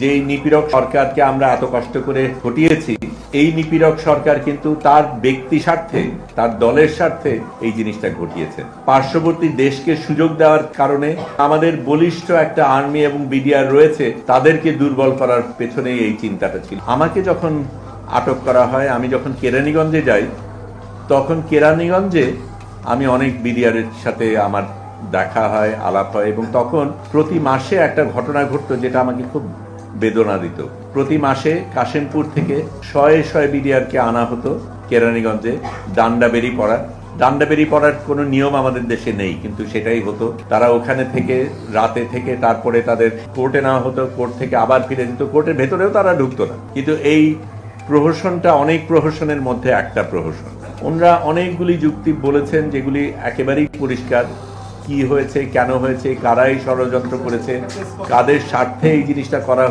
যে নিপীড়ক সরকারকে আমরা এত কষ্ট করে ঘটিয়েছি এই নিপীড়ক সরকার কিন্তু তার ব্যক্তি স্বার্থে, তার দলের স্বার্থে এই জিনিসটা ঘটিয়েছে। পার্শ্ববর্তী দেশকে সুযোগ দেওয়ার কারণে আমাদের বলিষ্ঠ একটা আর্মি এবং বিডিআর রয়েছে, তাদেরকে দুর্বল করার পেছনেই এই চিন্তাটা ছিল। আমাকে যখন আটক করা হয়, আমি যখন কেরানীগঞ্জে যাই, তখন কেরানীগঞ্জে আমি অনেক বিডিআরের সাথে আমার দেখা হয়, আলাপ হয় এবং তখন প্রতি মাসে একটা ঘটনা ঘটতো যেটা আমাকে খুব বেদনা দিত। প্রতি মাসে কাশিমপুর থেকে শয়ে শয়ে বিডিআরকে আনা হতো কেরানীগঞ্জে ডান্ডা বেরি পড়া। ডান্ডা বেরি পড়ার কোনো নিয়ম আমাদের দেশে নেই, কিন্তু সেটাই হতো। তারা ওখানে থেকে রাতে থেকে তারপরে তাদের কোর্টে নেওয়া হতো, কোর্ট থেকে আবার ফিরে যেত, কোর্টের ভেতরেও তারা ঢুকতো না। কিন্তু এই প্রহসনটা অনেক প্রহসনের মধ্যে একটা প্রহসন। ওনারা অনেকগুলি যুক্তি বলেছেন যেগুলি একেবারেই পরিষ্কার। কি হয়েছে, কেন হয়েছে, কারাই ষড়যন্ত্র করেছে, কাদের স্বার্থে এই জিনিসটা করা